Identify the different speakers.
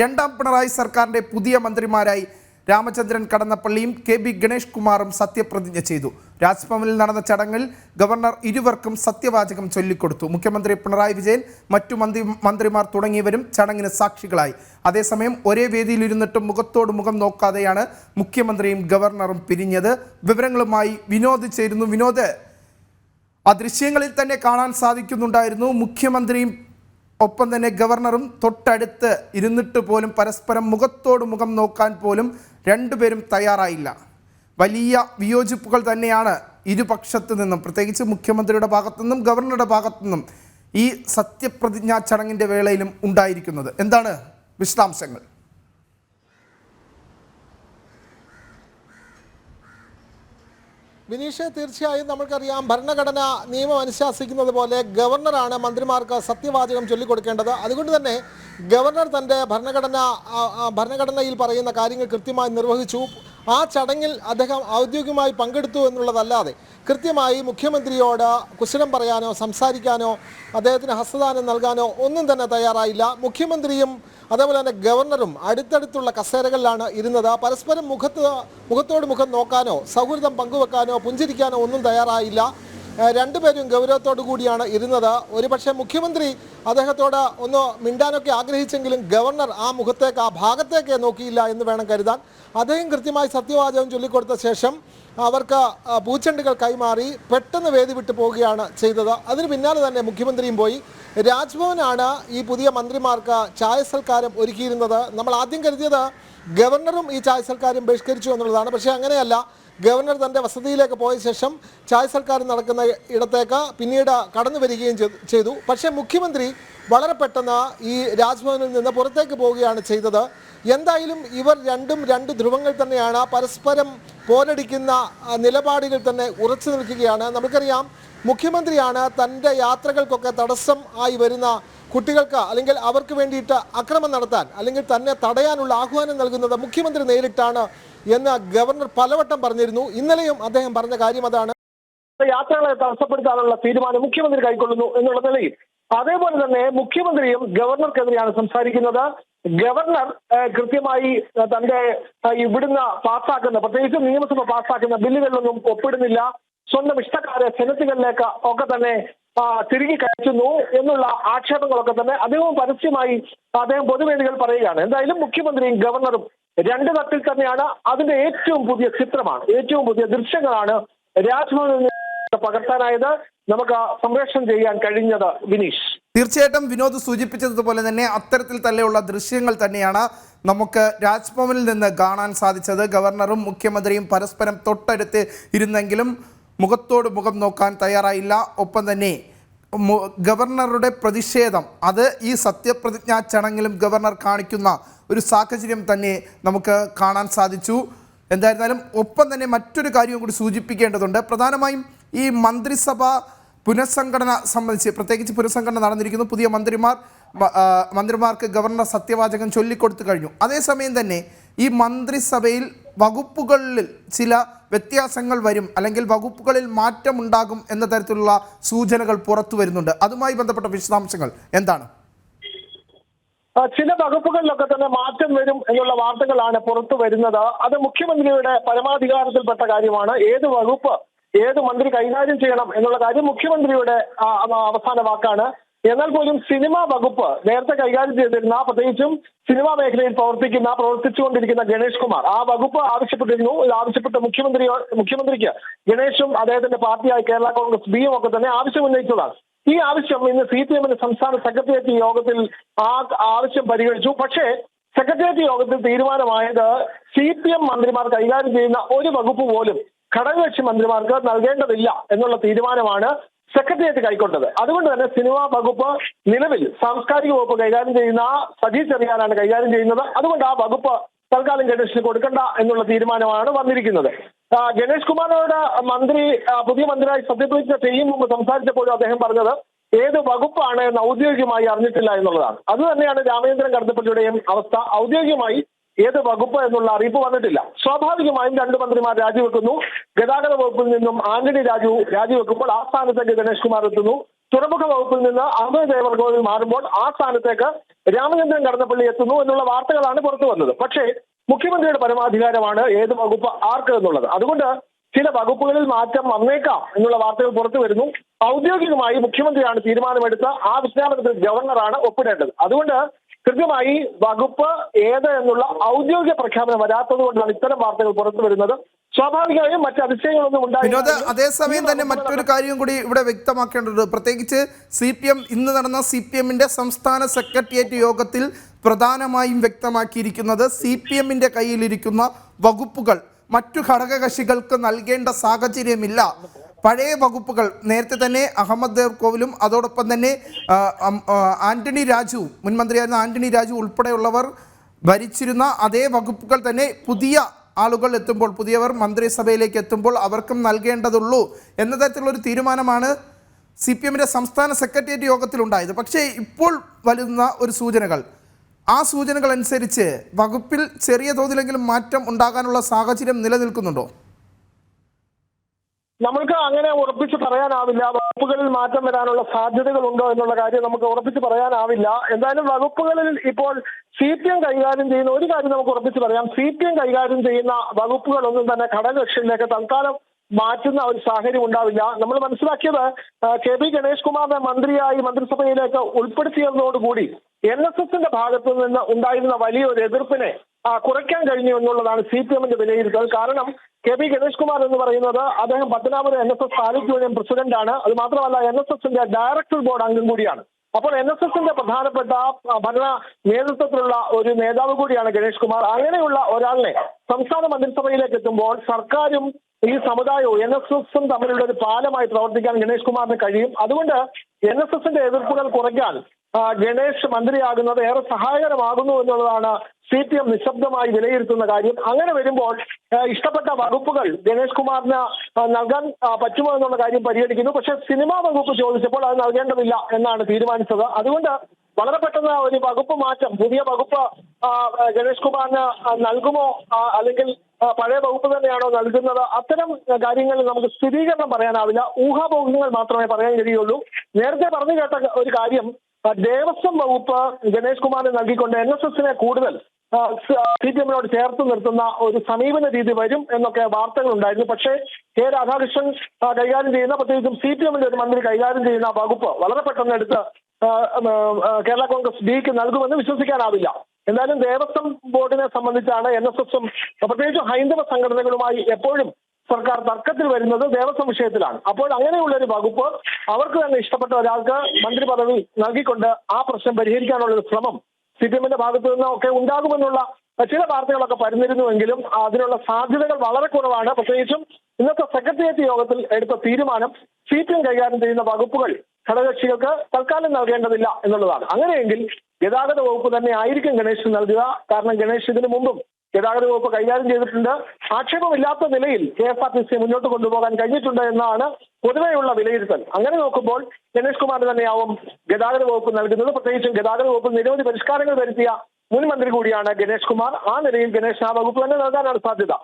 Speaker 1: രണ്ടാം പിണറായി സർക്കാരിന്റെ പുതിയ മന്ത്രിമാരായി രാമചന്ദ്രൻ കടന്നപ്പള്ളിയും കെ ബി ഗണേഷ് കുമാറും സത്യപ്രതിജ്ഞ ചെയ്തു. രാജ്ഭവനിൽ നടന്ന ചടങ്ങിൽ ഗവർണർ ഇരുവർക്കും സത്യവാചകം ചൊല്ലിക്കൊടുത്തു. മുഖ്യമന്ത്രി പിണറായി വിജയൻ മറ്റു മന്ത്രി മന്ത്രിമാർ തുടങ്ങിയവരും ചടങ്ങിന് സാക്ഷികളായി. അതേസമയം ഒരേ വേദിയിലിരുന്നിട്ടും മുഖത്തോട് മുഖം നോക്കാതെയാണ് മുഖ്യമന്ത്രിയും ഗവർണറും പിരിഞ്ഞത്. വിവരങ്ങളുമായി വിനോദ് ചേരുന്നു. വിനോദ് ആ ദൃശ്യങ്ങളിൽ തന്നെ കാണാൻ സാധിക്കുന്നുണ്ടായിരുന്നു. മുഖ്യമന്ത്രിയും ഒപ്പം തന്നെ ഗവർണറും തൊട്ടടുത്ത് ഇരുന്നിട്ട് പോലും പരസ്പരം മുഖത്തോട് മുഖം നോക്കാൻ പോലും രണ്ടുപേരും തയ്യാറായില്ല. വലിയ വിയോജിപ്പുകൾ തന്നെയാണ് ഇരുപക്ഷത്തു നിന്നും പ്രത്യേകിച്ച് മുഖ്യമന്ത്രിയുടെ ഭാഗത്തു നിന്നും ഗവർണറുടെ ഭാഗത്തു നിന്നും ഈ സത്യപ്രതിജ്ഞാ ചടങ്ങിന്റെ വേളയിലും ഉണ്ടായിരിക്കുന്നത്. എന്താണ് വിശദാംശങ്ങൾ?
Speaker 2: വിനീഷ് തീർച്ചയായും നമുക്കറിയാം ഭരണഘടന നിയമം അനുശാസിക്കുന്നത് പോലെ ഗവർണറാണ് മന്ത്രിമാർക്ക് സത്യവാചകം ചൊല്ലിക്കൊടുക്കേണ്ടത്. അതുകൊണ്ട് തന്നെ ഗവർണർ തന്റെ ഭരണഘടന ഭരണഘടനയിൽ പറയുന്ന കാര്യങ്ങൾ കൃത്യമായി നിർവഹിച്ചു. ആ ചടങ്ങിൽ അദ്ദേഹം ഔദ്യോഗികമായി പങ്കെടുത്തു എന്നുള്ളതല്ലാതെ കൃത്യമായി മുഖ്യമന്ത്രിയോട് കുശലം പറയാനോ സംസാരിക്കാനോ അദ്ദേഹത്തിന് ഹസ്തദാനം നൽകാനോ ഒന്നും തന്നെ തയ്യാറായില്ല. മുഖ്യമന്ത്രിയും അതേപോലെ തന്നെ ഗവർണറും അടുത്തടുത്തുള്ള കസേരകളിലാണ് ഇരുന്നത്. പരസ്പരം മുഖത്ത് മുഖത്തോട് മുഖം നോക്കാനോ സൗഹൃദം പങ്കുവെക്കാനോ പുഞ്ചിരിക്കാനോ ഒന്നും തയ്യാറായില്ല. രണ്ടുപേരും ഗൗരവത്തോടു കൂടിയാണ് ഇരുന്നത്. ഒരുപക്ഷെ മുഖ്യമന്ത്രി അദ്ദേഹത്തോട് ഒന്ന് മിണ്ടാനൊക്കെ ആഗ്രഹിച്ചെങ്കിലും ഗവർണർ ആ മുഖത്തേക്ക് ആ ഭാഗത്തേക്ക് നോക്കിയില്ല എന്ന് വേണം കരുതാൻ. അദ്ദേഹം കൃത്യമായി സത്യവാചകം ചൊല്ലിക്കൊടുത്ത ശേഷം അവർക്ക് പൂച്ചെണ്ടുകൾ കൈമാറി പെട്ടെന്ന് വേദി വിട്ടു പോവുകയാണ് ചെയ്തത്. അതിന് പിന്നാലെ തന്നെ മുഖ്യമന്ത്രിയും പോയി. രാജ്ഭവനാണ് ഈ പുതിയ മന്ത്രിമാർക്ക് ചായ സൽക്കാരം ഒരുക്കിയിരുന്നത്. നമ്മൾ ആദ്യം കരുതിയത് ഗവർണറും ഈ ചായ സൽക്കാരം ബഹിഷ്കരിച്ചു എന്നുള്ളതാണ്. പക്ഷേ അങ്ങനെയല്ല. ഗവർണർ തന്റെ വസതിയിലേക്ക് പോയ ശേഷം ചായ സൽക്കാരം നടക്കുന്ന ഇടത്തേക്ക് പിന്നീട് കടന്നു വരികയും ചെയ്തു- പക്ഷേ മുഖ്യമന്ത്രി വളരെ പെട്ടെന്ന് ഈ രാജ്ഭവനിൽ നിന്ന് പുറത്തേക്ക് പോവുകയാണ് ചെയ്തത്. എന്തായാലും ഇവർ രണ്ടും രണ്ട് ധ്രുവങ്ങൾ തന്നെയാണ്. പരസ്പരം പോരടിക്കുന്ന നിലപാടുകൾ തന്നെ ഉറച്ചു നിൽക്കുകയാണ്. നമുക്കറിയാം മുഖ്യമന്ത്രിയാണ് തന്റെ യാത്രകൾക്കൊക്കെ തടസ്സം ആയി വരുന്ന കുട്ടികൾക്ക് അല്ലെങ്കിൽ അവർക്ക് വേണ്ടിയിട്ട് അക്രമം നടത്താൻ അല്ലെങ്കിൽ തന്നെ തടയാനുള്ള ആഹ്വാനം നൽകുന്നത് മുഖ്യമന്ത്രി നേരിട്ടാണ് എന്ന് ഗവർണർ പലവട്ടം പറഞ്ഞിരുന്നു. ഇന്നലെയും അദ്ദേഹം പറഞ്ഞ കാര്യം അതാണ്.
Speaker 3: യാത്രകളെ തടസ്സപ്പെടുത്താനുള്ള തീരുമാനം മുഖ്യമന്ത്രി കൈക്കൊള്ളുന്നു എന്നുള്ള നിലയിൽ. അതേപോലെ തന്നെ മുഖ്യമന്ത്രിയും ഗവർണർക്കെതിരെയാണ് സംസാരിക്കുന്നത്. ഗവർണർ കൃത്യമായി തന്റെ ഇവിടുന്ന് പാസ്സാക്കുന്ന പ്രത്യേകിച്ച് നിയമസഭ പാസ്സാക്കുന്ന ബില്ലുകളിലൊന്നും ഒപ്പിടുന്നില്ല. സ്വന്തം ഇഷ്ടക്കാരെ സെനറ്റുകളിലേക്ക് ഒക്കെ തന്നെ തിരികെ കയറ്റുന്നു എന്നുള്ള ആക്ഷേപങ്ങളൊക്കെ തന്നെ അദ്ദേഹവും പരസ്യമായി അദ്ദേഹം പൊതുവേദികൾ പറയുകയാണ്. എന്തായാലും മുഖ്യമന്ത്രിയും ഗവർണറും രണ്ട് തട്ടിൽ തന്നെയാണ് അതിന്റെ ഏറ്റവും പുതിയ ചിത്രമാണ് ഏറ്റവും പുതിയ ദൃശ്യങ്ങളാണ് രാജ്ഭവനിൽ പകർത്താനായത്. നമുക്ക് സംപ്രേഷണം ചെയ്യാൻ കഴിഞ്ഞത് വിനീഷ്.
Speaker 1: തീർച്ചയായിട്ടും വിനോദ് സൂചിപ്പിച്ചതുപോലെ തന്നെ അത്തരത്തിൽ തന്നെയുള്ള ദൃശ്യങ്ങൾ തന്നെയാണ് നമുക്ക് രാജ്ഭവനിൽ നിന്ന് കാണാൻ സാധിച്ചത്. ഗവർണറും മുഖ്യമന്ത്രിയും പരസ്പരം തൊട്ടടുത്ത് ഇരുന്നെങ്കിലും മുഖത്തോട് മുഖം നോക്കാൻ തയ്യാറായില്ല. ഒപ്പം തന്നെ ഗവർണറുടെ പ്രതിഷേധം. അത് ഈ സത്യപ്രതിജ്ഞാ ചടങ്ങിലും ഗവർണർ കാണിക്കുന്ന ഒരു സാഹചര്യം തന്നെ നമുക്ക് കാണാൻ സാധിച്ചു. എന്തായിരുന്നാലും ഒപ്പം തന്നെ മറ്റൊരു കാര്യവും കൂടി സൂചിപ്പിക്കേണ്ടതുണ്ട്. പ്രധാനമായും ഈ മന്ത്രിസഭ പുനഃസംഘടന സംബന്ധിച്ച് പ്രത്യേകിച്ച് പുനഃസംഘടന നടന്നിരിക്കുന്നു. പുതിയ മന്ത്രിമാർ മന്ത്രിമാർക്ക് ഗവർണർ സത്യവാചകം ചൊല്ലിക്കൊടുത്തു കഴിഞ്ഞു. അതേസമയം തന്നെ ഈ മന്ത്രിസഭയിൽ വകുപ്പുകളിൽ ചില വ്യത്യാസങ്ങൾ വരും അല്ലെങ്കിൽ വകുപ്പുകളിൽ മാറ്റമുണ്ടാകും എന്ന തരത്തിലുള്ള സൂചനകൾ പുറത്തു വരുന്നുണ്ട്. അതുമായി ബന്ധപ്പെട്ട വിശദാംശങ്ങൾ എന്താണ്?
Speaker 3: ചില വകുപ്പുകളിലൊക്കെ തന്നെ മാറ്റം വരും എന്നുള്ള വാർത്തകളാണ് പുറത്തു വരുന്നത്. അത് മുഖ്യമന്ത്രിയുടെ പരമാധികാരത്തിൽപ്പെട്ട കാര്യമാണ്. ഏത് വകുപ്പ് ഏത് മന്ത്രി കൈകാര്യം ചെയ്യണം എന്നുള്ള കാര്യം മുഖ്യമന്ത്രിയുടെ അവസാന വാക്കാണ്. എന്നാൽ പോലും സിനിമാ വകുപ്പ് നേരത്തെ കൈകാര്യം ചെയ്തിരുന്ന പ്രത്യേകിച്ചും സിനിമാ മേഖലയിൽ പ്രവർത്തിക്കുന്ന പ്രവർത്തിച്ചുകൊണ്ടിരിക്കുന്ന ഗണേഷ് കുമാർ. ആ വകുപ്പ് ആവശ്യപ്പെട്ടിരുന്നു. ആവശ്യപ്പെട്ട മുഖ്യമന്ത്രി മുഖ്യമന്ത്രിക്ക് ഗണേഷും അദ്ദേഹത്തിന്റെ പാർട്ടിയായ കേരള കോൺഗ്രസ് ബിയും ഒക്കെ തന്നെ ആവശ്യം ഉന്നയിച്ചതാണ്. ഈ ആവശ്യം ഇന്ന് സി പി എമ്മിന്റെ സംസ്ഥാന സെക്രട്ടേറിയറ്റ് യോഗത്തിൽ ആ ആവശ്യം പരിഗണിച്ചു. പക്ഷേ സെക്രട്ടേറിയറ്റ് യോഗത്തിൽ തീരുമാനമായത് സി പി എം മന്ത്രിമാർ കൈകാര്യം ചെയ്യുന്ന ഒരു വകുപ്പ് പോലും ഘടകകക്ഷി മന്ത്രിമാർക്ക് നൽകേണ്ടതില്ല എന്നുള്ള തീരുമാനമാണ് സെക്രട്ടേറിയറ്റ് കൈക്കൊണ്ടത്. അതുകൊണ്ട് തന്നെ സിനിമാ വകുപ്പ് നിലവിൽ സാംസ്കാരിക വകുപ്പ് കൈകാര്യം ചെയ്യുന്ന സജി ചെറിയാനാണ് കൈകാര്യം ചെയ്യുന്നത്. അതുകൊണ്ട് ആ വകുപ്പ് തൽക്കാലം ഗണേഷിന് കൊടുക്കണ്ട എന്നുള്ള തീരുമാനമാണ് വന്നിരിക്കുന്നത്. ഗണേഷ് കുമാറിനോട് മന്ത്രി പുതിയ മന്ത്രിയായി സത്യപ്രതിജ്ഞ ചെയ്യും മുമ്പ് സംസാരിച്ചപ്പോഴും അദ്ദേഹം പറഞ്ഞത് ഏത് വകുപ്പാണ് എന്ന് ഔദ്യോഗികമായി അറിഞ്ഞിട്ടില്ല എന്നുള്ളതാണ്. അത് തന്നെയാണ് രാമചന്ദ്രൻ കടന്നപ്പള്ളിയുടെയും അവസ്ഥ. ഔദ്യോഗികമായി ഏത് വകുപ്പ് എന്നുള്ള അറിയിപ്പ് വന്നിട്ടില്ല. സ്വാഭാവികമായും രണ്ട് മന്ത്രിമാർ രാജിവെക്കുന്നു. ഗതാഗത വകുപ്പിൽ നിന്നും ആന്റണി രാജു രാജിവെക്കുമ്പോൾ ആ സ്ഥാനത്തേക്ക് ഗണേഷ് കുമാർ എത്തുന്നു. തുറമുഖ വകുപ്പിൽ നിന്ന് അഹമ്മദ് ദേവർഗോവിൽ മാറുമ്പോൾ ആ സ്ഥാനത്തേക്ക് രാമചന്ദ്രൻ കടന്നപ്പള്ളി എത്തുന്നു എന്നുള്ള വാർത്തകളാണ് പുറത്തു വന്നത്. പക്ഷേ മുഖ്യമന്ത്രിയുടെ പരമാധികാരമാണ് ഏത് വകുപ്പ് ആർക്ക് എന്നുള്ളത്. അതുകൊണ്ട് ചില വകുപ്പുകളിൽ മാറ്റം വന്നേക്കാം എന്നുള്ള വാർത്തകൾ പുറത്തു വരുന്നു. ഔദ്യോഗികമായി മുഖ്യമന്ത്രിയാണ് തീരുമാനമെടുത്ത ആ വിജ്ഞാപനത്തിൽ ഗവർണറാണ് ഒപ്പിടേണ്ടത്. അതുകൊണ്ട് കൃത്യമായി വകുപ്പ് ഏത് എന്നുള്ള ഔദ്യോഗിക പ്രഖ്യാപനം വരാത്തത് കൊണ്ടാണ് ഇത്തരം വാർത്തകൾ പുറത്തു വരുന്നത്. സ്വാഭാവികമായും മറ്റ് അതിശയങ്ങളൊന്നും
Speaker 1: വിനോദ് അതേസമയം തന്നെ മറ്റൊരു കാര്യം കൂടി ഇവിടെ വ്യക്തമാക്കേണ്ടത് പ്രത്യേകിച്ച് സി പി എം ഇന്ന് നടന്ന സി പി എമ്മിന്റെ സംസ്ഥാന സെക്രട്ടേറിയറ്റ് യോഗത്തിൽ പ്രധാനമായും വ്യക്തമാക്കിയിരിക്കുന്നത് സി പി എമ്മിന്റെ കയ്യിലിരിക്കുന്ന വകുപ്പുകൾ. മറ്റു ഘടകകക്ഷികൾക്ക് നൽകേണ്ട സാഹചര്യമില്ല. പഴയ വകുപ്പുകൾ നേരത്തെ തന്നെ അഹമ്മദ് ദേവ് കോവിലും അതോടൊപ്പം തന്നെ ആന്റണി രാജു മുൻമന്ത്രിയായിരുന്ന ആന്റണി രാജു ഉൾപ്പെടെയുള്ളവർ ഭരിച്ചിരുന്ന അതേ വകുപ്പുകൾ തന്നെ പുതിയ ആളുകൾ എത്തുമ്പോൾ പുതിയവർ മന്ത്രിസഭയിലേക്ക് എത്തുമ്പോൾ അവർക്കും നൽകേണ്ടതുള്ളൂ എന്ന തരത്തിലുള്ള ഒരു തീരുമാനമാണ് സി പി എമ്മിന്റെ സംസ്ഥാന സെക്രട്ടേറിയറ്റ് യോഗത്തിലുണ്ടായത്. പക്ഷേ ഇപ്പോൾ വരുന്ന ഒരു സൂചനകൾ. ആ സൂചനകൾ അനുസരിച്ച് വകുപ്പിൽ ചെറിയ തോതിലെങ്കിലും മാറ്റം ഉണ്ടാകാനുള്ള സാഹചര്യം നിലനിൽക്കുന്നുണ്ടോ?
Speaker 3: നമുക്ക് അങ്ങനെ ഉറപ്പിച്ച് പറയാനാവില്ല. വകുപ്പുകളിൽ മാറ്റം വരാനുള്ള സാധ്യതകൾ ഉണ്ടോ എന്നുള്ള കാര്യം നമുക്ക് ഉറപ്പിച്ച് പറയാനാവില്ല. എന്തായാലും വകുപ്പുകളിൽ ഇപ്പോൾ സി പി എം കൈകാര്യം ചെയ്യുന്ന ഒരു കാര്യം നമുക്ക് ഉറപ്പിച്ച് പറയാം. സി പി എം കൈകാര്യം ചെയ്യുന്ന വകുപ്പുകളൊന്നും തന്നെ ഘടകകക്ഷിയിലേക്ക് തൽക്കാലം മാറ്റുന്ന ഒരു സാഹചര്യം ഉണ്ടാവില്ല. നമ്മൾ മനസ്സിലാക്കിയത് കെ പി ഗണേഷ് കുമാറിനെ മന്ത്രിയായി മന്ത്രിസഭയിലേക്ക് ഉൾപ്പെടുത്തിയതോടുകൂടി എൻ എസ് എസിന്റെ ഭാഗത്തു നിന്ന് ഉണ്ടായിരുന്ന വലിയൊരു എതിർപ്പിനെ കുറയ്ക്കാൻ കഴിഞ്ഞു എന്നുള്ളതാണ് സി പി എമ്മിന്റെ വിലയിരുത്തൽ. കാരണം കെ പി ഗണേഷ് കുമാർ എന്ന് പറയുന്നത് അദ്ദേഹം Pathanapuram N S S taluk union പ്രസിഡന്റാണ്. അത് മാത്രമല്ല എൻ എസ് എസിന്റെ ഡയറക്ടർ ബോർഡ് അംഗം കൂടിയാണ്. അപ്പോൾ എൻ എസ് എസിന്റെ പ്രധാനപ്പെട്ട ഭരണ നേതൃത്വത്തിലുള്ള ഒരു നേതാവ് കൂടിയാണ് ഗണേഷ് കുമാർ അങ്ങനെയുള്ള ഒരാളിനെ സംസ്ഥാന മന്ത്രിസഭയിലേക്ക് എത്തുമ്പോൾ സർക്കാരും ഈ സമുദായവും എൻ എസ് എസും തമ്മിലുള്ള ഒരു പാലമായി പ്രവർത്തിക്കാൻ ഗണേഷ് കുമാറിന് കഴിയും. അതുകൊണ്ട് എൻ എസ് എസിന്റെ എതിർപ്പുകൾ കുറയ്ക്കാൻ ഗണേഷ് മന്ത്രിയാകുന്നത് ഏറെ സഹായകരമാകുന്നു എന്നുള്ളതാണ് സി പി എം നിശബ്ദമായി വിലയിരുത്തുന്ന കാര്യം. അങ്ങനെ വരുമ്പോൾ ഇഷ്ടപ്പെട്ട വകുപ്പുകൾ ഗണേഷ് കുമാറിന് നൽകാൻ പറ്റുമോ എന്നുള്ള കാര്യം പരിഗണിക്കുന്നു. പക്ഷെ സിനിമാ വകുപ്പ് ചോദിച്ചപ്പോൾ അത് നൽകേണ്ടതില്ല എന്നാണ് തീരുമാനിച്ചത്. അതുകൊണ്ട് വളരെ പെട്ടെന്ന് ഒരു വകുപ്പ് മാറ്റം പുതിയ വകുപ്പ് ഗണേഷ് കുമാറിന് നൽകുമോ അല്ലെങ്കിൽ പഴയ വകുപ്പ് തന്നെയാണോ നൽകുന്നത്? അത്തരം കാര്യങ്ങളിൽ നമുക്ക് സ്ഥിരീകരണം പറയാനാവില്ല. ഊഹാപോഹങ്ങൾ മാത്രമേ പറയാൻ കഴിയുള്ളൂ. നേരത്തെ പറഞ്ഞു കേട്ട ഒരു കാര്യം ദേവസ്വം വകുപ്പ് ഗണേഷ് കുമാറിന് നൽകിക്കൊണ്ട് എൻ എസ് എസിനെ കൂടുതൽ സി പി എമ്മിനോട് ചേർത്ത് നിർത്തുന്ന ഒരു സമീപന രീതി വരും എന്നൊക്കെ വാർത്തകൾ ഉണ്ടായിരുന്നു പക്ഷേ കെ രാധാകൃഷ്ണൻ കൈകാര്യം ചെയ്യുന്ന പ്രത്യേകിച്ചും സി പി എമ്മിന്റെ ഒരു മന്ത്രി കൈകാര്യം ചെയ്യുന്ന വകുപ്പ് വളരെ പെട്ടെന്ന് എടുത്ത് കേരള കോൺഗ്രസ് ഡിക്ക് നൽകുമെന്ന് വിശ്വസിക്കാനാവില്ല. എന്തായാലും ദേവസ്വം ബോർഡിനെ സംബന്ധിച്ചാണ് എൻ എസ് എസും പ്രത്യേകിച്ചും ഹൈന്ദവ സംഘടനകളുമായി എപ്പോഴും സർക്കാർ തർക്കത്തിൽ വരുന്നത് ദേവസ്വം വിഷയത്തിലാണ്. അപ്പോൾ അങ്ങനെയുള്ള ഒരു വകുപ്പ് അവർക്ക് തന്നെ ഇഷ്ടപ്പെട്ട ഒരാൾക്ക് മന്ത്രി പദവി നൽകിക്കൊണ്ട് ആ പ്രശ്നം പരിഹരിക്കാനുള്ള ഒരു ശ്രമം സി പി എമ്മിന്റെ ഭാഗത്തു നിന്ന് ഒക്കെ ഉണ്ടാകുമെന്നുള്ള ചില വാർത്തകളൊക്കെ പരന്നിരുന്നുവെങ്കിലും അതിനുള്ള സാധ്യതകൾ വളരെ കുറവാണ്. പ്രത്യേകിച്ചും ഇന്നത്തെ സെക്രട്ടേറിയറ്റ് യോഗത്തിൽ എടുത്ത തീരുമാനം സി പി എം കൈകാര്യം ചെയ്യുന്ന വകുപ്പുകൾ ഘടകകക്ഷികൾക്ക് തൽക്കാലം നൽകേണ്ടതില്ല എന്നുള്ളതാണ്. അങ്ങനെയെങ്കിൽ ഗതാഗത വകുപ്പ് തന്നെ ആയിരിക്കും ഗണേശ് നൽകുക. കാരണം ഗണേശ് ഇതിനു മുമ്പും ഗതാഗത വകുപ്പ് കൈകാര്യം ചെയ്തിട്ടുണ്ട്. ആക്ഷേപമില്ലാത്ത നിലയിൽ K S R T C മുന്നോട്ട് കൊണ്ടുപോകാൻ കഴിഞ്ഞിട്ടുണ്ട് എന്നാണ് പൊതുവെയുള്ള വിലയിരുത്തൽ. അങ്ങനെ നോക്കുമ്പോൾ ഗണേഷ് കുമാർ തന്നെയാവും ഗതാഗത വകുപ്പ് നൽകുന്നത്. പ്രത്യേകിച്ചും ഗതാഗത വകുപ്പ് നിരവധി പരിഷ്കാരങ്ങൾ വരുത്തിയ മുൻ മന്ത്രി കൂടിയാണ് ഗണേഷ് കുമാർ. ആ നിലയിൽ ഗണേഷ് ആ വകുപ്പ് തന്നെ നൽകാനാണ് സാധ്യത.